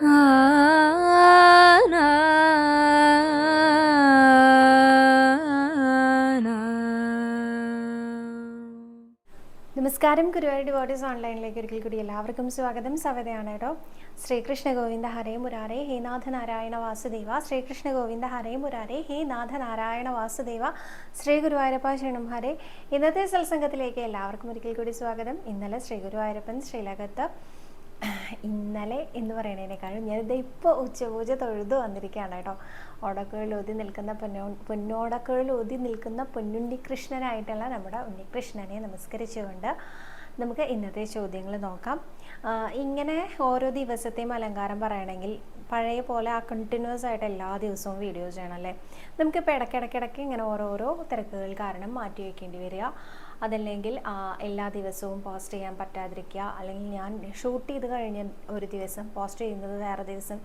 നമസ്കാരം ഗുരുവായൂർ ഡിവോട്ടീസ് ഓൺലൈനിലേക്ക് ഒരിക്കൽ കൂടി എല്ലാവർക്കും സ്വാഗതം. സവതയാണ് കേട്ടോ. ശ്രീകൃഷ്ണ ഗോവിന്ദ ഹരേ മുരാരേ ഹേ നാഥ നാരായണ വാസുദേവ. ശ്രീകൃഷ്ണ ഗോവിന്ദ ഹരേ മുരാരേ ഹേ നാഥ നാരായണ വാസുദേവ. ശ്രീ ഗുരുവായൂരപ്പ ശരണം ഹരേ. ഇന്നത്തെ സത്സംഗത്തിലേക്ക് എല്ലാവർക്കും ഒരിക്കൽ കൂടി സ്വാഗതം. ഇന്നലെ ശ്രീ ഗുരുവായൂരപ്പൻ ശ്രീലകത്ത് ഇന്നലെ എന്ന് പറയുന്നതിനേക്കാളും ഞാനിത് ഇപ്പോൾ ഉച്ചപൂജ തൊഴുതു വന്നിരിക്കുകയാണ് കേട്ടോ. ഓടക്കുഴൽ ഊതി നിൽക്കുന്ന പൊന്നോ പൊന്നോടക്കുഴൽ ഊതി നിൽക്കുന്ന പൊന്നുണ്ണി കൃഷ്ണനായിട്ടുള്ള നമ്മുടെ ഉണ്ണികൃഷ്ണനെ നമസ്കരിച്ചുകൊണ്ട് നമുക്ക് ഇന്നത്തെ ചോദ്യങ്ങൾ നോക്കാം. ഇങ്ങനെ ഓരോ ദിവസത്തെയും അലങ്കാരം പറയണമെങ്കിൽ പഴയ പോലെ ആ കണ്ടിന്യൂസ് ആയിട്ട് എല്ലാ ദിവസവും വീഡിയോസ് ചെയ്യണം അല്ലേ? നമുക്കിപ്പോൾ ഇടയ്ക്കിടയ്ക്കിടയ്ക്ക് ഇങ്ങനെ ഓരോരോ തിരക്കുകൾ കാരണം മാറ്റി വയ്ക്കേണ്ടി വരിക. അതല്ലെങ്കിൽ എല്ലാ ദിവസവും പോസ്റ്റ് ചെയ്യാൻ പറ്റാതിരിക്കുക അല്ലെങ്കിൽ ഞാൻ ഷൂട്ട് ചെയ്ത് കഴിഞ്ഞ ഒരു ദിവസം പോസ്റ്റ് ചെയ്യുന്നത് വേറെ ദിവസം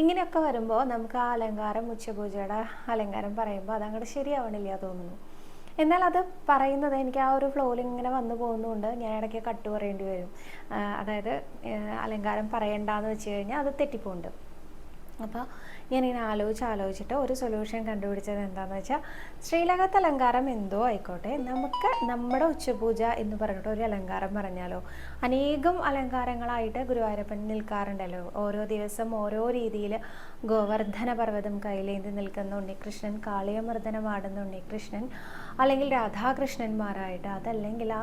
ഇങ്ങനെയൊക്കെ വരുമ്പോൾ നമുക്ക് ആ അലങ്കാരം ഉച്ചപൂജയുടെ അലങ്കാരം പറയുമ്പോൾ അതങ്ങോട്ട് ശരിയാവണില്ല തോന്നുന്നു. എന്നാൽ അത് പറയുന്നത് എനിക്ക് ആ ഒരു ഫ്ലോയിൽ ഇങ്ങനെ വന്നു പോകുന്നതുകൊണ്ട് ഞാൻ ഇടയ്ക്ക് കട്ട് പറയേണ്ടി വരും. അതായത് അലങ്കാരം പറയണ്ടെന്ന് വെച്ച് കഴിഞ്ഞാൽ അത് തെറ്റിപ്പോണ്ട്. അപ്പോൾ ഞാനിങ്ങനെ ആലോചിച്ച് ആലോചിച്ചിട്ട് ഒരു സൊല്യൂഷൻ കണ്ടുപിടിച്ചത് എന്താണെന്ന് വെച്ചാൽ ശ്രീലകത്ത് അലങ്കാരം എന്തോ ആയിക്കോട്ടെ നമുക്ക് നമ്മുടെ ഉച്ചപൂജ എന്ന് പറഞ്ഞിട്ട് ഒരു അലങ്കാരം പറഞ്ഞാലോ? അനേകം അലങ്കാരങ്ങളായിട്ട് ഗുരുവായൂരപ്പൻ നിൽക്കാറുണ്ടല്ലോ. ഓരോ ദിവസം ഓരോ രീതിയിൽ ഗോവർദ്ധന പർവതം കയ്യിലേന്തി നിൽക്കുന്ന ഉണ്ണികൃഷ്ണൻ കാളിയമർദ്ദനമാടുന്ന ഉണ്ണികൃഷ്ണൻ അല്ലെങ്കിൽ രാധാകൃഷ്ണന്മാരായിട്ട് അതല്ലെങ്കിൽ ആ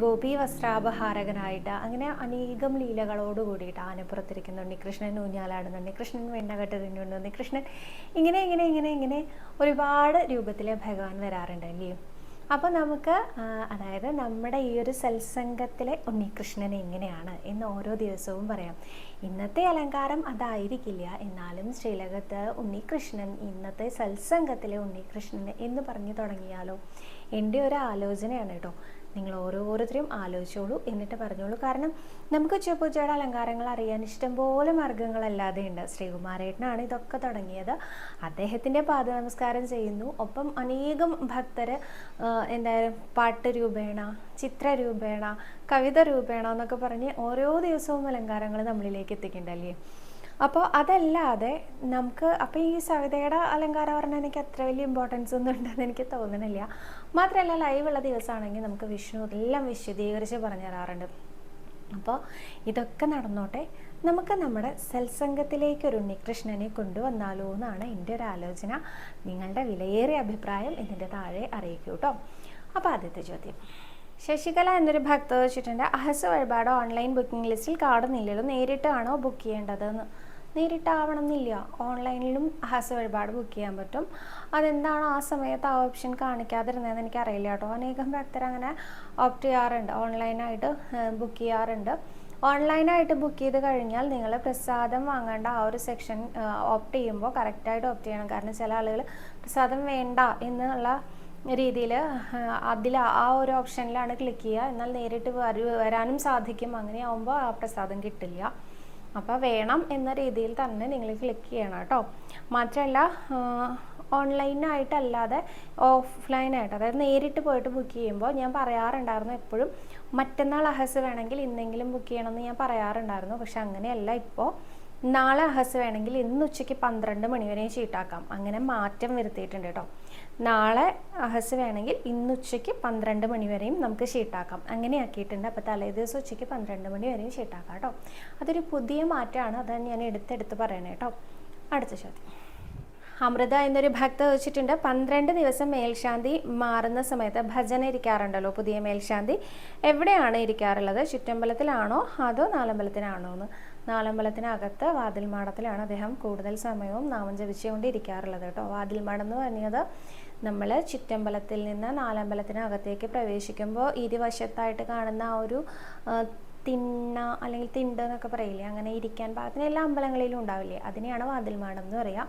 ഗോപി വസ്ത്രാപഹാരകനായിട്ട് അങ്ങനെ അനേകം ലീലകളോട് കൂടിയിട്ട് ആനപ്പുറത്തിരിക്കുന്ന ഉണ്ണികൃഷ്ണൻ ഊഞ്ഞാലാടുന്ന ഉണ്ണികൃഷ്ണൻ വെണ്ണകെട്ട് തിന്നുണ്ട് കൃഷ്ണൻ ഇങ്ങനെ ഇങ്ങനെ ഇങ്ങനെ ഇങ്ങനെ ഒരുപാട് രൂപത്തിൽ ഭഗവാൻ വരാറുണ്ട് അല്ലയോ അപ്പോൾ നമുക്ക് അതായത് നമ്മുടെ ഈ ഒരു സത്സംഗത്തിലെ ഉണ്ണികൃഷ്ണൻ എങ്ങനെയാണ് എന്ന് ഓരോ ദിവസവും പറയാം. ഇന്നത്തെ അലങ്കാരം അതായിരിക്കില്ല. എന്നാലും ശ്രീലകത്ത് ഉണ്ണികൃഷ്ണൻ ഇന്നത്തെ സത്സംഗത്തിലെ ഉണ്ണികൃഷ്ണൻ എന്ന് പറഞ്ഞു തുടങ്ങിയാലോ? എന്റെ ഒരു ആലോചനയാണ് കേട്ടോ നിങ്ങൾ ഓരോരുത്തരും ആലോചിച്ചോളൂ എന്നിട്ട് പറഞ്ഞോളൂ. കാരണം നമുക്ക് ചെപ്പുച്ചയുടെ അലങ്കാരങ്ങൾ അറിയാൻ ഇഷ്ടംപോലെ മാർഗങ്ങളല്ലാതെ ഉണ്ട്. ശ്രീകുമാരേട്ടനാണ് ഇതൊക്കെ തുടങ്ങിയത്. അദ്ദേഹത്തിന്റെ പാദ നമസ്കാരം ചെയ്യുന്നു. ഒപ്പം അനേകം ഭക്തർ എന്തായാലും പാട്ട് രൂപേണ ചിത്ര രൂപേണ കവിത രൂപേണ എന്നൊക്കെ പറഞ്ഞ് ഓരോ ദിവസവും അലങ്കാരങ്ങൾ നമ്മളിലേക്ക് എത്തിക്കണ്ടല്ലേ അപ്പോൾ അതല്ലാതെ നമുക്ക് അപ്പോൾ ഈ സവിതയുടെ അലങ്കാരം പറഞ്ഞാൽ എനിക്ക് അത്ര വലിയ ഇമ്പോർട്ടൻസ് ഒന്നും ഉണ്ടെന്ന് എനിക്ക് തോന്നണില്ല. മാത്രമല്ല ലൈവുള്ള ദിവസമാണെങ്കിൽ നമുക്ക് വിഷ്ണു എല്ലാം വിശദീകരിച്ച് പറഞ്ഞു തരാറുണ്ട്. അപ്പോൾ ഇതൊക്കെ നടന്നോട്ടെ നമുക്ക് നമ്മുടെ സത്സംഗത്തിലേക്ക് ഒരു ഉണ്ണികൃഷ്ണനെ കൊണ്ടുവന്നാലോ എന്നാണ് എന്റെ ഒരു ആലോചന. നിങ്ങളുടെ വിലയേറിയ അഭിപ്രായം ഇതിന്റെ താഴെ അറിയിക്കൂ കേട്ടോ അപ്പോൾ ആദ്യത്തെ ചോദ്യം. ശശികല എന്നൊരു ഭക്ത വെച്ചിട്ടുണ്ട് അഹസ് വഴിപാട് ഓൺലൈൻ ബുക്കിംഗ് ലിസ്റ്റിൽ കാണുന്നില്ലല്ലോ നേരിട്ടാണോ ബുക്ക് ചെയ്യേണ്ടതെന്ന്? നേരിട്ടാവണം എന്നില്ല ഓൺലൈനിലും അഹസ് വഴിപാട് ബുക്ക് ചെയ്യാൻ പറ്റും. അതെന്താണ് ആ സമയത്ത് ആ ഓപ്ഷൻ കാണിക്കാതിരുന്നതെന്ന് എനിക്കറിയില്ല കേട്ടോ. അനേകം ഭക്തർ അങ്ങനെ ഓപ്റ്റ് ചെയ്യാറുണ്ട്. ഓൺലൈനായിട്ട് ബുക്ക് ചെയ്യാറുണ്ട്. ഓൺലൈനായിട്ട് ബുക്ക് ചെയ്ത് കഴിഞ്ഞാൽ നിങ്ങൾ പ്രസാദം വാങ്ങേണ്ട ആ ഒരു സെക്ഷൻ ഓപ്റ്റ് ചെയ്യുമ്പോൾ കറക്റ്റായിട്ട് ഓപ്റ്റ് ചെയ്യണം. കാരണം ചില ആളുകൾ പ്രസാദം വേണ്ട എന്നുള്ള രീതിയിൽ അതിൽ ആ ഒരു ഓപ്ഷനിലാണ് ക്ലിക്ക് ചെയ്യുക. എന്നാൽ നേരിട്ട് വരു വരാനും സാധിക്കും. അങ്ങനെയാവുമ്പോൾ ആ പ്രസാദം കിട്ടില്ല. അപ്പോൾ വേണം എന്ന രീതിയിൽ തന്നെ നിങ്ങൾ ക്ലിക്ക് ചെയ്യണം കേട്ടോ. മാത്രമല്ല ഓൺലൈനായിട്ടല്ലാതെ ഓഫ്ലൈനായിട്ട് അതായത് നേരിട്ട് പോയിട്ട് ബുക്ക് ചെയ്യുമ്പോൾ ഞാൻ പറയാറുണ്ടായിരുന്നു എപ്പോഴും മറ്റന്നാൾ അഹസ് വേണമെങ്കിൽ ഇന്നെങ്കിലും ബുക്ക് ചെയ്യണമെന്ന് ഞാൻ പറയാറുണ്ടായിരുന്നു. പക്ഷെ അങ്ങനെയല്ല ഇപ്പോൾ നാളെ അഹസ് വേണമെങ്കിൽ ഇന്ന് ഉച്ചയ്ക്ക് പന്ത്രണ്ട് മണിവരെയും ചീട്ടാക്കാം. അങ്ങനെ മാറ്റം വരുത്തിയിട്ടുണ്ട് കേട്ടോ. നാളെ അഹസ് വേണമെങ്കിൽ ഇന്ന് ഉച്ചയ്ക്ക് പന്ത്രണ്ട് മണിവരെയും നമുക്ക് ഷീട്ടാക്കാം അങ്ങനെ ആക്കിയിട്ടുണ്ട്. അപ്പോൾ തലേ ദിവസം ഉച്ചയ്ക്ക് പന്ത്രണ്ട് മണി വരെയും ഷീട്ടാക്കാം കേട്ടോ. അതൊരു പുതിയ മാറ്റമാണ്. അതാണ് ഞാൻ എടുത്തെടുത്ത് പറയണേ കേട്ടോ. അടുത്ത ചോദ്യം. അമൃത എന്നൊരു ഭക്ത വെച്ചിട്ടുണ്ട്. പന്ത്രണ്ട് ദിവസം മേൽശാന്തി മാറുന്ന സമയത്ത് ഭജന ഇരിക്കാറുണ്ടല്ലോ പുതിയ മേൽശാന്തി. എവിടെയാണ് ഇരിക്കാറുള്ളത്? ചുറ്റമ്പലത്തിലാണോ അതോ നാലമ്പലത്തിനാണോ എന്ന്? നാലമ്പലത്തിനകത്ത് വാതിൽ മാടത്തിലാണ് അദ്ദേഹം കൂടുതൽ സമയവും നാമം ജപിച്ചുകൊണ്ട് ഇരിക്കാറുള്ളത് കേട്ടോ. വാതിൽ മാടം എന്ന് പറഞ്ഞത് നമ്മൾ ചുറ്റമ്പലത്തിൽ നിന്ന് നാലമ്പലത്തിനകത്തേക്ക് പ്രവേശിക്കുമ്പോൾ ഇരുവശത്തായിട്ട് കാണുന്ന ആ ഒരു തിണ്ണ അല്ലെങ്കിൽ തിണ്ട് എന്നൊക്കെ പറയില്ലേ അങ്ങനെ ഇരിക്കാൻ പാകത്തിന് എല്ലാ അമ്പലങ്ങളിലും ഉണ്ടാവില്ലേ? അതിനെയാണ് വാതിൽ മാടം എന്ന് പറയുക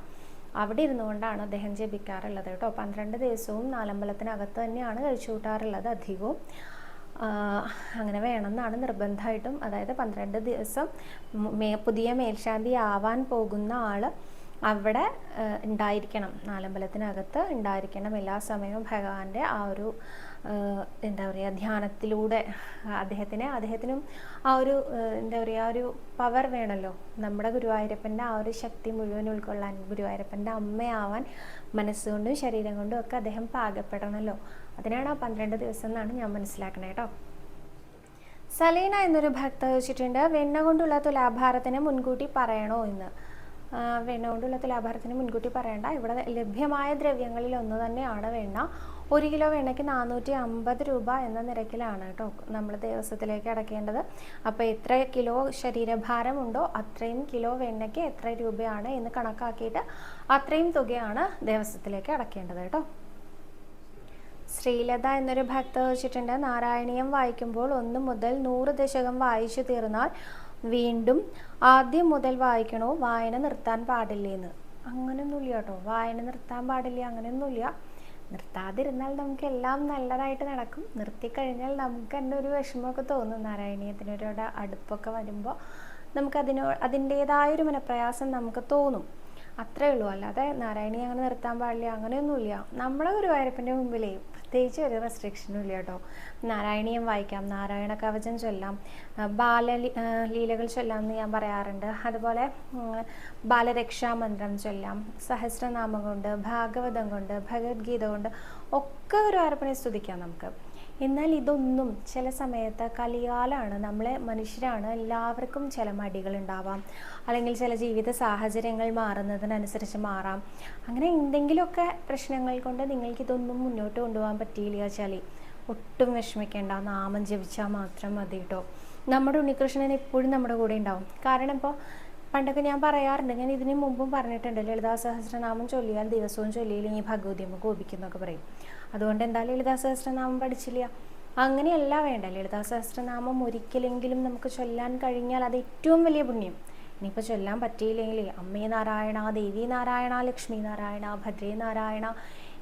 അവിടെ ഇരുന്നുകൊണ്ടാണ് അദ്ദേഹം ജപിക്കാറുള്ളത് കേട്ടോ. പന്ത്രണ്ട് ദിവസവും നാലമ്പലത്തിനകത്ത് തന്നെയാണ് കഴിച്ചു കൂട്ടാറുള്ളത് അധികവും അങ്ങനെ വേണമെന്നാണ് നിർബന്ധമായിട്ടും. അതായത് പന്ത്രണ്ട് ദിവസം പുതിയ മേൽശാന്തി ആവാൻ പോകുന്ന ആൾ അവിടെ ഉണ്ടായിരിക്കണം. നാലമ്പലത്തിനകത്ത് ഉണ്ടായിരിക്കണം. എല്ലാ സമയവും ഭഗവാന്റെ ആ ഒരു എന്താ പറയുക ധ്യാനത്തിലൂടെ അദ്ദേഹത്തിന് അദ്ദേഹത്തിനും ആ ഒരു എന്താ പറയുക ആ ഒരു പവർ വേണമല്ലോ നമ്മുടെ ഗുരുവായൂരപ്പന്റെ ആ ഒരു ശക്തി മുഴുവൻ ഉൾക്കൊള്ളാൻ ഗുരുവായൂരപ്പന്റെ അമ്മയാവാൻ മനസ്സുകൊണ്ടും ശരീരം കൊണ്ടും ഒക്കെ അദ്ദേഹം പാകപ്പെടണമല്ലോ അതിനാണ് ആ പന്ത്രണ്ട് ദിവസം എന്നാണ് ഞാൻ മനസ്സിലാക്കണേ കേട്ടോ സലീന എന്നൊരു ഭക്ത ചോദിച്ചിട്ടുണ്ട് വെണ്ണ കൊണ്ടുള്ള തുലാഭാരത്തിന് മുൻകൂട്ടി പറയണോ എന്ന്. വെണ്ണ കൊണ്ടുള്ള തുലാഭാരത്തിന് മുൻകൂട്ടി പറയണ്ട. ഇവിടെ ലഭ്യമായ ദ്രവ്യങ്ങളിൽ ഒന്ന് തന്നെയാണ് വെണ്ണ ഒരു കിലോ വെണ്ണയ്ക്ക് നാനൂറ്റി അമ്പത് രൂപ എന്ന നിരക്കിലാണ് കേട്ടോ നമ്മൾ ദിവസത്തിലേക്ക് അടയ്ക്കേണ്ടത് അപ്പോൾ എത്ര കിലോ ശരീരഭാരമുണ്ടോ അത്രയും കിലോ വെണ്ണയ്ക്ക് എത്ര രൂപയാണ് എന്ന് കണക്കാക്കിയിട്ട് അത്രയും തുകയാണ് ദിവസത്തിലേക്ക് അടയ്ക്കേണ്ടത് കേട്ടോ. ശ്രീലത എന്നൊരു ഭക്ത വെച്ചിട്ടുണ്ട് നാരായണീയം വായിക്കുമ്പോൾ ഒന്ന് മുതൽ നൂറ് ദശകം വായിച്ചു തീർന്നാൽ വീണ്ടും ആദ്യം മുതൽ വായിക്കണോ? വായന നിർത്താൻ പാടില്ലേന്ന്. അങ്ങനെയൊന്നുമില്ല കേട്ടോ. വായന നിർത്താൻ പാടില്ല അങ്ങനെയൊന്നുമില്ല നിർത്താതിരുന്നാൽ നമുക്ക് എല്ലാം നല്ലതായിട്ട് നടക്കും. നിർത്തിക്കഴിഞ്ഞാൽ നമുക്ക് തന്നെ ഒരു വിഷമമൊക്കെ തോന്നും. നാരായണീയത്തിനൊരു അടുപ്പൊക്കെ വരുമ്പോൾ നമുക്ക് അതിനോ അതിന്റേതായൊരു മനപ്രയാസം നമുക്ക് തോന്നും. അത്രേ ഉള്ളൂ. അല്ലാതെ നാരായണി അങ്ങനെ നിർത്താൻ പാടില്ല അങ്ങനെയൊന്നുമില്ല. നമ്മളെ ഗുരുവായൂരപ്പന്റെ മുമ്പിലേ പ്രത്യേകിച്ച് ഒരു റെസ്ട്രിക്ഷനും ഇല്ല കേട്ടോ. നാരായണീയം വായിക്കാം നാരായണ കവചം ചൊല്ലാം. ബാല ലീലകൾ ചൊല്ലാം എന്ന് ഞാൻ പറയാറുണ്ട്. അതുപോലെ ബാലരക്ഷാ ബാലരക്ഷാമന്ത്രം ചൊല്ലാം. സഹസ്രനാമം കൊണ്ട് ഭാഗവതം കൊണ്ട് ഭഗവത്ഗീത കൊണ്ട് ഒക്കെ ഗുരുവായൂരപ്പനെ സ്തുതിക്കാം നമുക്ക്. എന്നാൽ ഇതൊന്നും ചില സമയത്ത് കലികാലാണ് നമ്മളെ മനുഷ്യരാണ് എല്ലാവർക്കും ചില മടികൾ ഉണ്ടാവാം. അല്ലെങ്കിൽ ചില ജീവിത സാഹചര്യങ്ങൾ മാറുന്നതിനനുസരിച്ച് മാറാം. അങ്ങനെ എന്തെങ്കിലുമൊക്കെ പ്രശ്നങ്ങൾ കൊണ്ട് നിങ്ങൾക്ക് ഇതൊന്നും മുന്നോട്ട് കൊണ്ടുപോകാൻ പറ്റിയില്ല വെച്ചാൽ ഒട്ടും വിഷമിക്കേണ്ട നാമം ജപിച്ചാൽ മാത്രം മതി കേട്ടോ നമ്മുടെ ഉണ്ണികൃഷ്ണൻ എപ്പോഴും നമ്മുടെ കൂടെ ഉണ്ടാവും. കാരണം ഇപ്പോൾ പണ്ടൊക്കെ ഞാൻ പറയാറുണ്ട് ഞാൻ ഇതിനു മുമ്പും പറഞ്ഞിട്ടുണ്ട് ലളിതാ സഹസ്രനാമം ചൊല്ലിയാൽ ദിവസവും ചൊല്ലിയില്ലെങ്കിൽ ഭഗവതിയമ്മ കോപിക്കുന്നൊക്കെ പറയും. അതുകൊണ്ട് എന്താ ലളിതാ സഹസ്രനാമം പഠിച്ചില്ല. അങ്ങനെയല്ല വേണ്ട. ലളിതാ സഹസ്രനാമം ഒരിക്കലെങ്കിലും നമുക്ക് ചൊല്ലാൻ കഴിഞ്ഞാൽ അത് ഏറ്റവും വലിയ പുണ്യം. ഇനിയിപ്പോൾ ചൊല്ലാൻ പറ്റിയില്ലെങ്കിൽ അമ്മേ നാരായണ ദേവി നാരായണ ലക്ഷ്മി നാരായണ ഭദ്രേ നാരായണ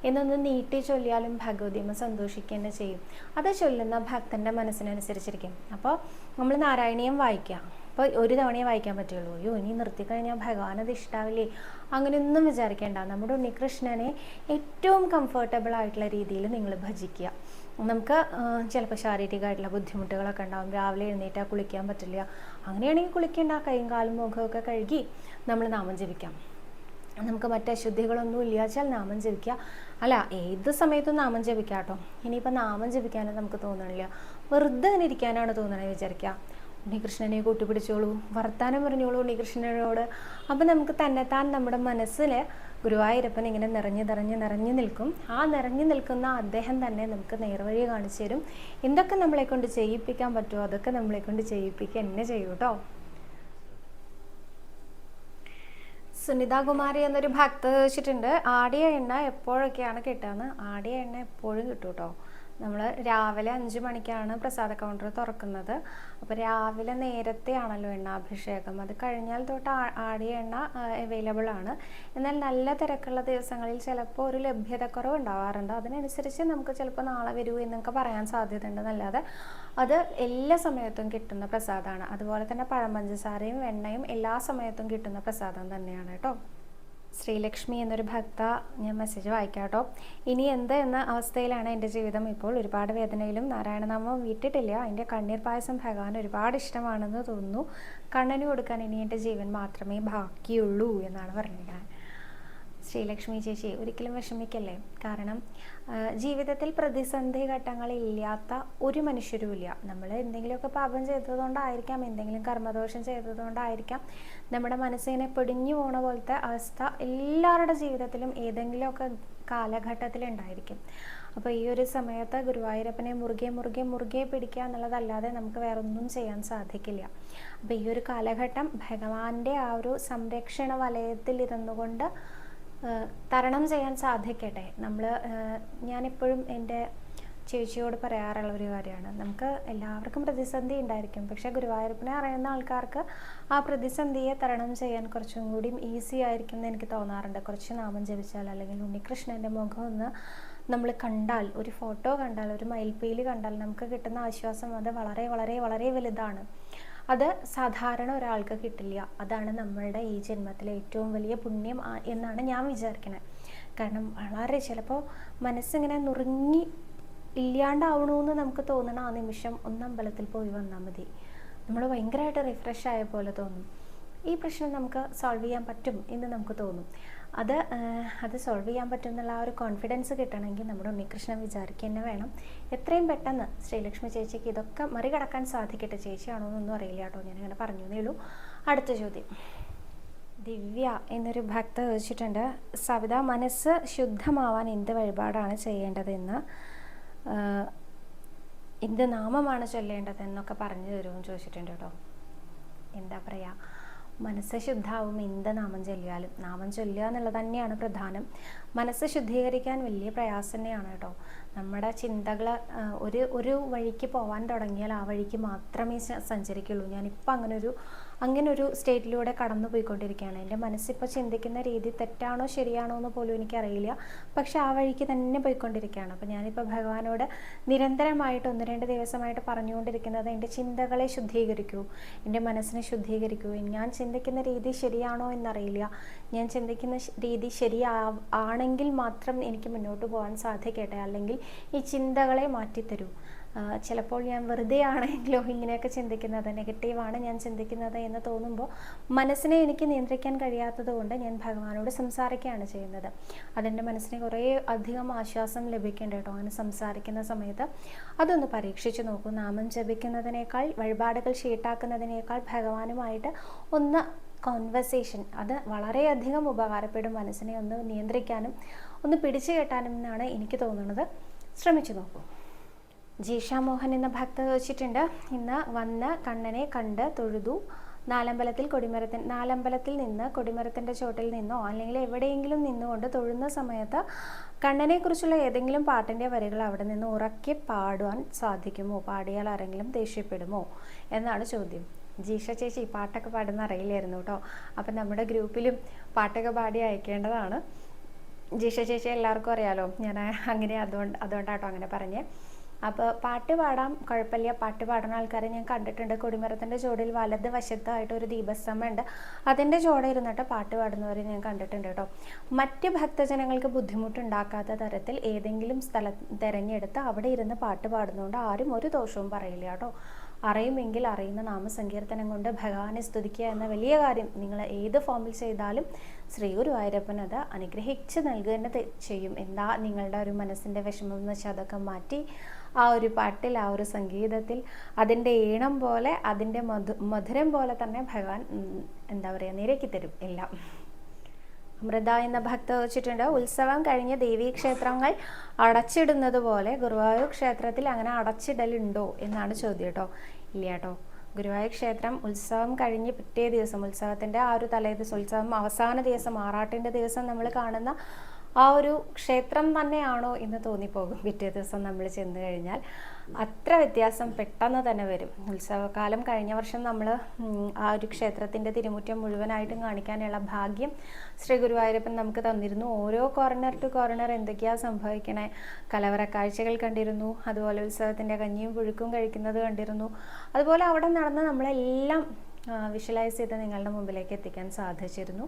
എന്നൊന്ന് നീട്ടി ചൊല്ലിയാലും ഭഗവതിമ സന്തോഷിക്കുക തന്നെ ചെയ്യും. അത് ചൊല്ലുന്ന ഭക്തന്റെ മനസ്സിനനുസരിച്ചിരിക്കും. അപ്പോൾ നമ്മൾ നാരായണീയം വായിക്കുക അപ്പോൾ ഒരു തവണയേ വായിക്കാൻ പറ്റുള്ളൂ. അയ്യോ ഇനി നിർത്തിക്കഴിഞ്ഞാൽ ഭഗവാൻ അത് ഇഷ്ടാവില്ലേ? അങ്ങനെയൊന്നും വിചാരിക്കേണ്ട. നമ്മുടെ ഉണ്ണികൃഷ്ണനെ ഏറ്റവും കംഫർട്ടബിൾ ആയിട്ടുള്ള രീതിയിൽ നിങ്ങൾ ഭജിക്കുക. നമുക്ക് ചിലപ്പോൾ ശാരീരികമായിട്ടുള്ള ബുദ്ധിമുട്ടുകളൊക്കെ ഉണ്ടാകും രാവിലെ എഴുന്നേറ്റാൽ കുളിക്കാൻ പറ്റില്ല. അങ്ങനെയാണെങ്കിൽ കുളിക്കേണ്ട. കൈയും കാലും മുഖമൊക്കെ കഴുകി നമ്മൾ നാമം ജപിക്കാം. നമുക്ക് മറ്റ് അശുദ്ധികളൊന്നും ഇല്ലാച്ചാൽ നാമം ജപിക്കുക. അല്ല ഏത് സമയത്തും നാമം ജപിക്കാം കേട്ടോ ഇനിയിപ്പോൾ നാമം ജപിക്കാനും നമുക്ക് തോന്നണില്ല. വെറുതെ ഇരിക്കാനാണ് തോന്നണത് വിചാരിക്കുക. ഉണ്ണികൃഷ്ണനെ കൂട്ടുപിടിച്ചോളൂ വർത്താനം പറഞ്ഞോളൂ ഉണ്ണികൃഷ്ണനോട്. അപ്പം നമുക്ക് തന്നെത്താൻ നമ്മുടെ മനസ്സിൽ ഗുരുവായൂരപ്പൻ ഇങ്ങനെ നിറഞ്ഞു നിറഞ്ഞ് നിറഞ്ഞു നിൽക്കും. ആ നിറഞ്ഞു നിൽക്കുന്ന അദ്ദേഹം തന്നെ നമുക്ക് നേർവഴി കാണിച്ചു തരും. എന്തൊക്കെ നമ്മളെ കൊണ്ട് ചെയ്യിപ്പിക്കാൻ പറ്റുമോ അതൊക്കെ നമ്മളെ കൊണ്ട് ചെയ്യിപ്പിക്കുക എന്നെ ചെയ്യൂ കേട്ടോ. സുനിത കുമാരി എന്നൊരു ഭക്ത ചോദിച്ചിട്ടുണ്ട് ആടിയ എണ്ണ എപ്പോഴൊക്കെയാണ് കിട്ടുന്നത് ആടിയ എണ്ണ എപ്പോഴും കിട്ടും കേട്ടോ നമ്മൾ രാവിലെ അഞ്ച് മണിക്കാണ് പ്രസാദ കൗണ്ടർ തുറക്കുന്നത്. അപ്പോൾ രാവിലെ നേരത്തെ ആണല്ലോ എണ്ണാഭിഷേകം അത് കഴിഞ്ഞാൽ തൊട്ട് ആടിയ എണ്ണ അവൈലബിൾ ആണ്. എന്നാൽ നല്ല തിരക്കുള്ള ദിവസങ്ങളിൽ ചിലപ്പോൾ ഒരു ലഭ്യതക്കുറവ് ഉണ്ടാവാറുണ്ട്. അതിനനുസരിച്ച് നമുക്ക് ചിലപ്പോൾ നാളെ വരൂ എന്നൊക്കെ പറയാൻ സാധ്യതയുണ്ട്. എന്നല്ലാതെ അത് എല്ലാ സമയത്തും കിട്ടുന്ന പ്രസാദമാണ്. അതുപോലെ തന്നെ പഴം പഞ്ചസാരയും വെണ്ണയും എല്ലാ സമയത്തും കിട്ടുന്ന പ്രസാദം തന്നെയാണ് കേട്ടോ. ശ്രീലക്ഷ്മി എന്നൊരു ഭക്ത ഞാൻ മെസ്സേജ് വായിക്കാം കേട്ടോ. ഇനി എന്ത് എന്ന അവസ്ഥയിലാണ് എന്റെ ജീവിതം? ഇപ്പോൾ ഒരുപാട് വേദനയിലും നാരായണനാമം വിട്ടിട്ടില്ല. എന്റെ കണ്ണീർ പായസം ഭഗവാൻ ഒരുപാട് ഇഷ്ടമാണെന്ന് തോന്നുന്നു. കണ്ണന് കൊടുക്കാൻ ഇനി എന്റെ ജീവൻ മാത്രമേ ബാക്കിയുള്ളൂ എന്നാണ് പറഞ്ഞിരിക്കുന്നത്. ശ്രീലക്ഷ്മി ചേച്ചി ഒരിക്കലും വിഷമിക്കല്ലേ? കാരണം ജീവിതത്തിൽ പ്രതിസന്ധി ഘട്ടങ്ങളില്ലാത്ത ഒരു മനുഷ്യരുമില്ല. നമ്മൾ എന്തെങ്കിലുമൊക്കെ പാപം ചെയ്തതുകൊണ്ടായിരിക്കാം എന്തെങ്കിലും കർമ്മദോഷം ചെയ്തതുകൊണ്ടായിരിക്കാം. നമ്മുടെ മനസ്സിനെ പൊടിഞ്ഞു പോണ പോലത്തെ അവസ്ഥ എല്ലാവരുടെ ജീവിതത്തിലും ഏതെങ്കിലുമൊക്കെ കാലഘട്ടത്തിൽ ഉണ്ടായിരിക്കും. അപ്പോൾ ഈ ഒരു സമയത്ത് ഗുരുവായൂരപ്പനെ മുറുകെ മുറുകെ മുറുകെ പിടിക്കുക എന്നുള്ളതല്ലാതെ നമുക്ക് വേറെ ഒന്നും ചെയ്യാൻ സാധിക്കില്ല. അപ്പോൾ ഈ ഒരു കാലഘട്ടം ഭഗവാന്റെ ആ ഒരു സംരക്ഷണ വലയത്തിൽ ഇരുന്നുകൊണ്ട് തരണം ചെയ്യാൻ സാധിക്കട്ടെ. നമ്മൾ ഞാനെപ്പോഴും എന്റെ ചേച്ചിയോട് പറയാറുള്ള ഒരു കാര്യമാണ്. നമുക്ക് എല്ലാവർക്കും പ്രതിസന്ധി ഉണ്ടായിരിക്കും. പക്ഷെ ഗുരുവായൂരപ്പനെ അറിയുന്ന ആൾക്കാർക്ക് ആ പ്രതിസന്ധിയെ തരണം ചെയ്യാൻ കുറച്ചും കൂടി ഈസി ആയിരിക്കും എന്ന് എനിക്ക് തോന്നാറുണ്ട്. കുറച്ച് നാമം ജപിച്ചാൽ അല്ലെങ്കിൽ ഉണ്ണികൃഷ്ണന്റെ മുഖം ഒന്ന് നമ്മൾ കണ്ടാൽ ഒരു ഫോട്ടോ കണ്ടാൽ ഒരു മയിൽപ്പീലി കണ്ടാൽ നമുക്ക് കിട്ടുന്ന ആശ്വാസം അത് വളരെ വളരെ വളരെ വലുതാണ്. അത് സാധാരണ ഒരാൾക്ക് കിട്ടില്ല. അതാണ് നമ്മളുടെ ഈ ജന്മത്തിലെ ഏറ്റവും വലിയ പുണ്യം എന്നാണ് ഞാൻ വിചാരിക്കുന്നത് കാരണം വളരെ ചിലപ്പോൾ മനസ്സിങ്ങനെ നുറുങ്ങി ഇല്ലാണ്ടാവണമെന്ന് നമുക്ക് തോന്നണ ആ നിമിഷം ഒന്ന് അമ്പലത്തിൽ പോയി വന്നാൽ മതി. നമ്മൾ ഭയങ്കരമായിട്ട് റിഫ്രഷ് ആയ പോലെ തോന്നും. ഈ പ്രശ്നം നമുക്ക് സോൾവ് ചെയ്യാൻ പറ്റും എന്ന് നമുക്ക് തോന്നും. അത് അത് സോൾവ് ചെയ്യാൻ പറ്റും എന്നുള്ള ആ ഒരു കോൺഫിഡൻസ് കിട്ടണമെങ്കിൽ നമ്മുടെ ഉണ്ണികൃഷ്ണൻ വിചാരിക്കുക തന്നെ വേണം. എത്രയും പെട്ടെന്ന് ശ്രീലക്ഷ്മി ചേച്ചിക്ക് ഇതൊക്കെ മറികടക്കാൻ സാധിക്കട്ടെ. ചേച്ചിയാണോ എന്നൊന്നും അറിയില്ല കേട്ടോ. ഞാനങ്ങനെ പറഞ്ഞു എന്നേ ഉള്ളൂ. അടുത്ത ചോദ്യം. ദിവ്യ എന്നൊരു ഭക്ത ചോദിച്ചിട്ടുണ്ട് സവിത മനസ്സ് ശുദ്ധമാവാൻ എന്ത് വഴിപാടാണ് ചെയ്യേണ്ടതെന്ന്? എന്ത് നാമമാണ് ചൊല്ലേണ്ടത് എന്നൊക്കെ പറഞ്ഞു തരുമെന്ന് ചോദിച്ചിട്ടുണ്ട് കേട്ടോ. എന്താ പറയുക മനസ്സ് ശുദ്ധാവും എന്ത് നാമം ചൊല്ലിയാലും. നാമം ചൊല്ലുക എന്നുള്ളത് തന്നെയാണ് പ്രധാനം. മനസ്സ് ശുദ്ധീകരിക്കാൻ വലിയ പ്രയാസം തന്നെയാണ് കേട്ടോ. നമ്മുടെ ചിന്തകൾ ഒരു ഒരു വഴിക്ക് പോകാൻ തുടങ്ങിയാൽ ആ വഴിക്ക് മാത്രമേ സഞ്ചരിക്കുള്ളൂ. ഞാനിപ്പോൾ അങ്ങനെ ഒരു അങ്ങനെ ഒരു സ്റ്റേറ്റിലൂടെ കടന്നു പോയിക്കൊണ്ടിരിക്കുകയാണ്. എന്റെ മനസ്സിപ്പോൾ ചിന്തിക്കുന്ന രീതി തെറ്റാണോ ശരിയാണോ എന്ന് പോലും എനിക്കറിയില്ല. പക്ഷെ ആ വഴിക്ക് തന്നെ പോയിക്കൊണ്ടിരിക്കുകയാണ്. അപ്പോൾ ഞാനിപ്പോൾ ഭഗവാനോട് നിരന്തരമായിട്ട് ഒന്ന് രണ്ട് ദിവസമായിട്ട് പറഞ്ഞുകൊണ്ടിരിക്കുന്നത് എന്റെ ചിന്തകളെ ശുദ്ധീകരിക്കൂ. എന്റെ മനസ്സിനെ ശുദ്ധീകരിക്കൂ. ഞാൻ ചിന്തിക്കുന്ന രീതി ശരിയാണോ എന്നറിയില്ല. ഞാൻ ചിന്തിക്കുന്ന രീതി ശരിയാ ആണെങ്കിൽ മാത്രം എനിക്ക് മുന്നോട്ട് പോകാൻ സാധിക്കട്ടെ. അല്ലെങ്കിൽ ഈ ചിന്തകളെ മാറ്റിത്തരൂ. ചിലപ്പോൾ ഞാൻ വെറുതെ ആണെങ്കിലോ ഇങ്ങനെയൊക്കെ ചിന്തിക്കുന്നത് നെഗറ്റീവാണ് ഞാൻ ചിന്തിക്കുന്നത് എന്ന് തോന്നുമ്പോൾ മനസ്സിനെ എനിക്ക് നിയന്ത്രിക്കാൻ കഴിയാത്തത് കൊണ്ട് ഞാൻ ഭഗവാനോട് സംസാരിക്കുകയാണ് ചെയ്യുന്നത്. അതെന്റെ മനസ്സിന് കുറേ അധികം ആശ്വാസം ലഭിക്കേണ്ട കേട്ടോ അങ്ങനെ സംസാരിക്കുന്ന സമയത്ത്. അതൊന്ന് പരീക്ഷിച്ച് നോക്കൂ. നാമം ജപിക്കുന്നതിനേക്കാൾ വഴിപാടുകൾ ഷീട്ടാക്കുന്നതിനേക്കാൾ ഭഗവാനുമായിട്ട് ഒന്ന് കോൺവെർസേഷൻ അത് വളരെയധികം ഉപകാരപ്പെടും മനസ്സിനെ ഒന്ന് നിയന്ത്രിക്കാനും ഒന്ന് പിടിച്ചു കെട്ടാനും എന്നാണ് എനിക്ക് തോന്നുന്നത്. ശ്രമിച്ചു നോക്കൂ. ജീഷ മോഹൻ എന്ന ഭക്ത ചോദിച്ചിട്ടുണ്ട് ഇന്ന് വന്ന് കണ്ണനെ കണ്ട് തൊഴുതു. നാലമ്പലത്തിൽ കൊടിമരത്തിൻ നാലമ്പലത്തിൽ നിന്ന് കൊടിമരത്തിന്റെ ചോട്ടിൽ നിന്നോ അല്ലെങ്കിൽ എവിടെയെങ്കിലും നിന്നുകൊണ്ട് തൊഴുന്ന സമയത്ത് കണ്ണനെക്കുറിച്ചുള്ള ഏതെങ്കിലും പാട്ടിന്റെ വരികൾ അവിടെ നിന്ന് ഉറക്കെ പാടുവാൻ സാധിക്കുമോ? പാടിയാൽ ആരെങ്കിലും ദേഷ്യപ്പെടുമോ? എന്നാണ് ചോദ്യം. ജീഷ ചേച്ചി പാട്ടൊക്കെ പാടുന്ന അറിയില്ലായിരുന്നു കേട്ടോ. അപ്പം നമ്മുടെ ഗ്രൂപ്പിലും പാട്ടൊക്കെ പാടി അയക്കേണ്ടതാണ്. ജീഷ ചേച്ചി എല്ലാവർക്കും അറിയാലോ? ഞാൻ അങ്ങനെ അതുകൊണ്ട് അതുകൊണ്ടാട്ടോ അങ്ങനെ പറഞ്ഞേ. അപ്പോൾ പാട്ട് പാടാം കുഴപ്പമില്ല. പാട്ട് പാടുന്ന ആൾക്കാരെ ഞാൻ കണ്ടിട്ടുണ്ട്. കൊടിമരത്തിന്റെ ചുവടിൽ വലത് വശത്തായിട്ട് ഒരു ദീപസ്തംഭം ഉണ്ട്. അതിന്റെ ചുവടെ ഇരുന്നിട്ട് പാട്ട് പാടുന്നവരെ ഞാൻ കണ്ടിട്ടുണ്ട് കേട്ടോ. മറ്റ് ഭക്തജനങ്ങൾക്ക് ബുദ്ധിമുട്ടുണ്ടാക്കാത്ത തരത്തിൽ ഏതെങ്കിലും സ്ഥലം തിരഞ്ഞെടുത്ത് അവിടെ ഇരുന്ന് പാട്ട് പാടുന്നതുകൊണ്ട് ആരും ഒരു ദോഷവും പറയില്ല കേട്ടോ. അറിയുമെങ്കിൽ അറിയുന്ന നാമസങ്കീർത്തനം കൊണ്ട് ഭഗവാനെ സ്തുതിക്കുക എന്ന വലിയ കാര്യം നിങ്ങൾ ഏത് ഫോമിൽ ചെയ്താലും ശ്രീ ഗുരുവായൂരപ്പൻ അത് അനുഗ്രഹിച്ച് നൽകുക തന്നെ ചെയ്യും. എന്താ നിങ്ങളുടെ ഒരു മനസ്സിന്റെ വിഷമം എന്ന് വെച്ചാൽ അതൊക്കെ മാറ്റി ആ ഒരു പാട്ടിൽ ആ ഒരു സംഗീതത്തിൽ അതിന്റെ ഈണം പോലെ അതിന്റെ മധു മധുരം പോലെ തന്നെ ഭഗവാൻ എന്താ പറയുക നിരക്കി തരും എല്ലാം. അമൃത എന്ന ഭക്ത വെച്ചിട്ടുണ്ട്. ഉത്സവം കഴിഞ്ഞ് ദേവീക്ഷേത്രങ്ങൾ അടച്ചിടുന്നത് പോലെ ഗുരുവായൂർ ക്ഷേത്രത്തിൽ അങ്ങനെ അടച്ചിടലുണ്ടോ എന്നാണ് ചോദ്യം കേട്ടോ. ഇല്ല കേട്ടോ. ഗുരുവായൂർ ക്ഷേത്രം ഉത്സവം കഴിഞ്ഞ് പിറ്റേ ദിവസം ഉത്സവത്തിന്റെ ആ ഒരു തലേ ദിവസം ഉത്സവം അവസാന ദിവസം ആറാട്ടിന്റെ ദിവസം നമ്മൾ കാണുന്ന ആ ഒരു ക്ഷേത്രം തന്നെയാണോ എന്ന് തോന്നിപ്പോകും? പിറ്റേ ദിവസം നമ്മൾ ചെന്ന് കഴിഞ്ഞാൽ അത്ര വ്യത്യാസം പെട്ടെന്ന് തന്നെ വരും. ഉത്സവകാലം കഴിഞ്ഞ വർഷം നമ്മൾ ആ ഒരു ക്ഷേത്രത്തിന്റെ തിരുമുറ്റം മുഴുവനായിട്ടും കാണിക്കാനുള്ള ഭാഗ്യം ശ്രീ ഗുരുവായൂരപ്പൻ നമുക്ക് തന്നിരുന്നു. ഓരോ കോർണർ ടു കോർണർ എന്തൊക്കെയാ സംഭവിക്കണേ? കലവറ കാഴ്ചകൾ കണ്ടിരുന്നു അതുപോലെ ഉത്സവത്തിന്റെ കഞ്ഞിയും പുഴുക്കും കഴിക്കുന്നത് കണ്ടിരുന്നു. അതുപോലെ അവിടെ നടന്ന് നമ്മളെല്ലാം വിഷ്വലൈസ് ചെയ്ത് നിങ്ങളുടെ മുമ്പിലേക്ക് എത്തിക്കാൻ സാധിച്ചിരുന്നു.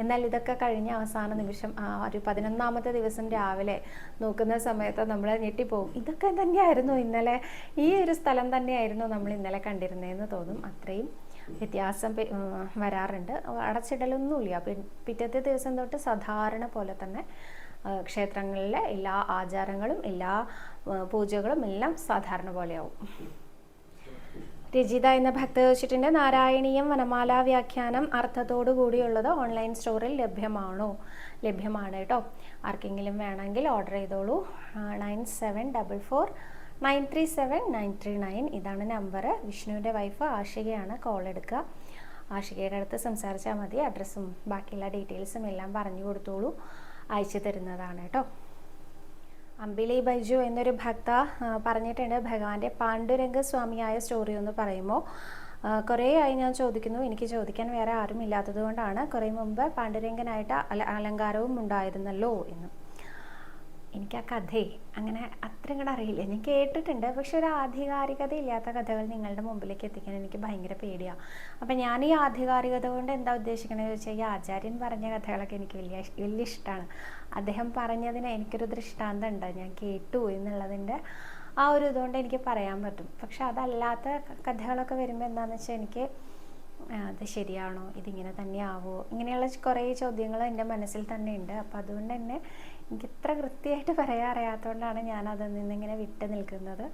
എന്നാൽ ഇതൊക്കെ കഴിഞ്ഞ അവസാന നിമിഷം ആ ഒരു പതിനൊന്നാമത്തെ ദിവസം രാവിലെ നോക്കുന്ന സമയത്ത് നമ്മൾ ഞെട്ടിപ്പോവും ഇതൊക്കെ തന്നെയായിരുന്നു ഇന്നലെ ഈ ഒരു സ്ഥലം തന്നെയായിരുന്നു നമ്മൾ ഇന്നലെ കണ്ടിരുന്നതെന്ന് തോന്നും. അത്രയും വ്യത്യാസം വരാറുണ്ട്. അടച്ചിടലൊന്നുമില്ല. പിറ്റത്തെ ദിവസം തൊട്ട് സാധാരണ പോലെ തന്നെ ക്ഷേത്രങ്ങളിലെ എല്ലാ ആചാരങ്ങളും എല്ലാ പൂജകളും എല്ലാം സാധാരണ പോലെയാവും. രജിത എന്ന ഭക്ത ചോദിച്ചിട്ടുണ്ട് നാരായണീയം വനമാല വ്യാഖ്യാനം അർത്ഥത്തോടു കൂടിയുള്ളത് ഓൺലൈൻ സ്റ്റോറിൽ ലഭ്യമാണോ? ലഭ്യമാണ് കേട്ടോ. ആർക്കെങ്കിലും വേണമെങ്കിൽ ഓർഡർ ചെയ്തോളൂ. Nine seven double four nine three seven nine three nine ഇതാണ് നമ്പർ വിഷ്ണുവിന്റെ വൈഫ് ആഷികയാണ് കോൾ എടുക്കുക. ആഷികയുടെ അടുത്ത് സംസാരിച്ചാൽ മതി. അഡ്രസ്സും ബാക്കിയുള്ള ഡീറ്റെയിൽസും എല്ലാം പറഞ്ഞു കൊടുത്തോളൂ. അയച്ചു തരുന്നതാണ് കേട്ടോ. അമ്പിളി ബൈജു എന്നൊരു ഭക്ത പറഞ്ഞിട്ടുണ്ട്. ഭഗവാന്റെ പാണ്ഡുരംഗ സ്വാമിയായ സ്റ്റോറി ഒന്ന് പറയുമോ? കുറേ ആയി ഞാൻ ചോദിക്കുന്നു. എനിക്ക് ചോദിക്കാൻ വേറെ ആരും ഇല്ലാത്തത് കൊണ്ടാണ് കുറേ മുമ്പ് പാണ്ഡുരംഗനായിട്ട് അല അലങ്കാരവും ഉണ്ടായിരുന്നല്ലോ എന്ന്. എനിക്ക് ആ കഥയെ അങ്ങനെ അത്രയും കൂടെ അറിയില്ല. ഞാൻ കേട്ടിട്ടുണ്ട് പക്ഷെ ഒരു ആധികാരികത ഇല്ലാത്ത കഥകൾ നിങ്ങളുടെ മുമ്പിലേക്ക് എത്തിക്കാൻ എനിക്ക് ഭയങ്കര പേടിയാണ് അപ്പം ഞാൻ ഈ ആധികാരികത കൊണ്ട് എന്താ ഉദ്ദേശിക്കണമെന്ന് ചോദിച്ചാൽ ഈ ആചാര്യൻ പറഞ്ഞ കഥകളൊക്കെ എനിക്ക് വലിയ വലിയ ഇഷ്ടമാണ് അദ്ദേഹം പറഞ്ഞതിന് എനിക്കൊരു ദൃഷ്ടാന്തം ഉണ്ട്. ഞാൻ കേട്ടു എന്നുള്ളതിന്റെ ആ ഒരു ഇതുകൊണ്ട് എനിക്ക് പറയാൻ പറ്റും. പക്ഷെ അതല്ലാത്ത കഥകളൊക്കെ വരുമ്പോൾ എന്താണെന്ന് വെച്ചാൽ എനിക്ക് അത് ശരിയാണോ? ഇതിങ്ങനെ തന്നെ ആവോ ഇങ്ങനെയുള്ള കുറേ ചോദ്യങ്ങൾ എന്റെ മനസ്സിൽ തന്നെ ഉണ്ട് അപ്പോൾ അതുകൊണ്ട് തന്നെ എനിക്ക് ഇത്ര കൃത്യമായിട്ട് പറയാൻ അറിയാത്തതുകൊണ്ടാണ് ഞാൻ അതിൽ നിന്നിങ്ങനെ വിട്ടു നിൽക്കുന്നത്.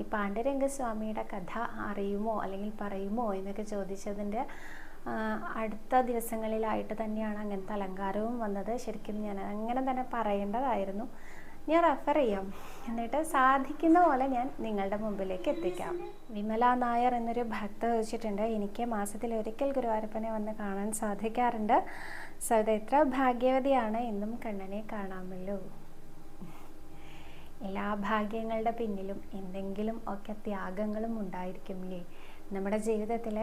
ഈ പാണ്ഡുരംഗസ്വാമിയുടെ കഥ അറിയുമോ അല്ലെങ്കിൽ പറയുമോ എന്നൊക്കെ ചോദിച്ചതിന്റെ അടുത്ത ദിവസങ്ങളിലായിട്ട് തന്നെയാണ് അങ്ങനത്തെ അലങ്കാരവും വന്നത്. ശരിക്കും ഞാൻ അങ്ങനെ തന്നെ പറയേണ്ടതായിരുന്നു. ഞാൻ റെഫർ ചെയ്യാം. എന്നിട്ട് സാധിക്കുന്ന പോലെ ഞാൻ നിങ്ങളുടെ മുമ്പിലേക്ക് എത്തിക്കാം. വിമല നായർ എന്നൊരു ഭക്ത ചോദിച്ചിട്ടുണ്ട്. എനിക്ക് മാസത്തിൽ ഒരിക്കൽ ഗുരുവായൂരപ്പനെ വന്ന് കാണാൻ സാധിക്കാറുണ്ട്. സൗദ എത്ര ഭാഗ്യവതിയാണ് എന്നും കണ്ണനെ കാണാമല്ലോ. എല്ലാ ഭാഗ്യങ്ങളുടെ പിന്നിലും എന്തെങ്കിലും ഒക്കെ ത്യാഗങ്ങളും ഉണ്ടായിരിക്കുമില്ലേ? നമ്മുടെ ജീവിതത്തിൽ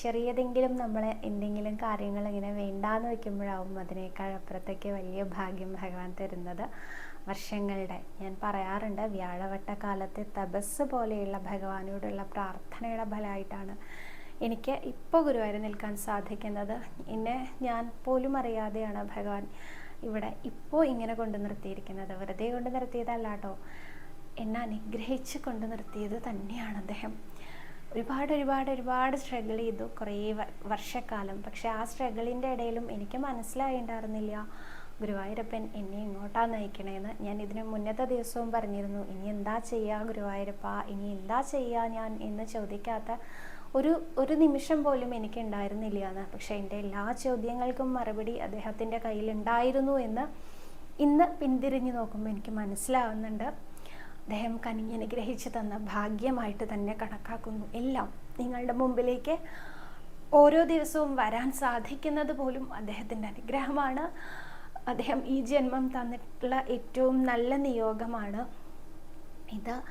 ചെറിയതെങ്കിലും നമ്മൾ എന്തെങ്കിലും കാര്യങ്ങൾ ഇങ്ങനെ വേണ്ടാന്ന് വെക്കുമ്പോഴാവും അതിനേക്കാൾ അപ്പുറത്തേക്ക് വലിയ ഭാഗ്യം ഭഗവാൻ തരുന്നത്. വർഷങ്ങളുടെ ഞാൻ പറയാറുണ്ട് വ്യാഴവട്ട കാലത്തെ തപസ് പോലെയുള്ള ഭഗവാനോടുള്ള പ്രാർത്ഥനയുടെ ഫലമായിട്ടാണ് എനിക്ക് ഇപ്പോൾ ഗുരുവായൂർ നിൽക്കാൻ സാധിക്കുന്നത്. എന്നെ ഞാൻ പോലും അറിയാതെയാണ് ഭഗവാൻ ഇവിടെ ഇപ്പോൾ ഇങ്ങനെ കൊണ്ടു നിർത്തിയിരിക്കുന്നത്. വെറുതെ കൊണ്ട് നിർത്തിയതല്ല കേട്ടോ എന്നെ അനുഗ്രഹിച്ച് കൊണ്ടു നിർത്തിയത് തന്നെയാണ് അദ്ദേഹം. ഒരുപാട് ഒരുപാട് ഒരുപാട് സ്ട്രഗിൾ ചെയ്തു കുറേ വർഷക്കാലം. പക്ഷെ ആ സ്ട്രഗിളിന്റെ ഇടയിലും എനിക്ക് മനസ്സിലായിട്ടുണ്ടായിരുന്നില്ല ഗുരുവായൂരപ്പൻ എന്നെ ഇങ്ങോട്ടാ നയിക്കണേന്ന് ഞാൻ ഇതിന് മുന്നത്തെ ദിവസവും പറഞ്ഞിരുന്നു. ഇനി എന്താ ചെയ്യുക ഗുരുവായൂരപ്പ? ഇനി എന്താ ചെയ്യുക ഞാൻ എന്ന് ചോദിക്കാത്ത ഒരു ഒരു നിമിഷം പോലും എനിക്ക് ഉണ്ടായിരുന്നില്ല എന്ന് പക്ഷേ എന്റെ എല്ലാ ചോദ്യങ്ങൾക്കും മറുപടി അദ്ദേഹത്തിന്റെ കയ്യിലുണ്ടായിരുന്നു എന്ന് ഇന്ന് പിന്തിരിഞ്ഞു നോക്കുമ്പോൾ എനിക്ക് മനസ്സിലാവുന്നുണ്ട്. അദ്ദേഹം കനിഞ്ഞ് അനുഗ്രഹിച്ച് തന്ന ഭാഗ്യമായിട്ട് തന്നെ കണക്കാക്കുന്നു. എല്ലാം നിങ്ങളുടെ മുമ്പിലേക്ക് ഓരോ ദിവസവും വരാൻ സാധിക്കുന്നത് പോലും അദ്ദേഹത്തിന്റെ അനുഗ്രഹമാണ്. അദ്ദേഹം ഈ ജന്മം തന്നിട്ടുള്ള ഏറ്റവും നല്ല നിയോഗമാണ്. ഇത്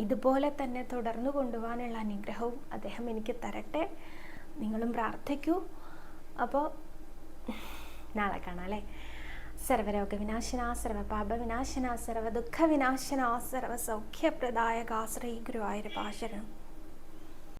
ഇതുപോലെ തന്നെ തുടർന്നു കൊണ്ടുപോകാനുള്ള അനുഗ്രഹവും അദ്ദേഹം എനിക്ക് തരട്ടെ. നിങ്ങളും പ്രാർത്ഥിക്കൂ. അപ്പോൾ നാളെ കാണാം അല്ലേ? സർവരോഗ വിനാശന സർവപാപ വിനാശന സർവ ദുഃഖ വിനാശന ഗുരുവായൂരപ്പാശരണം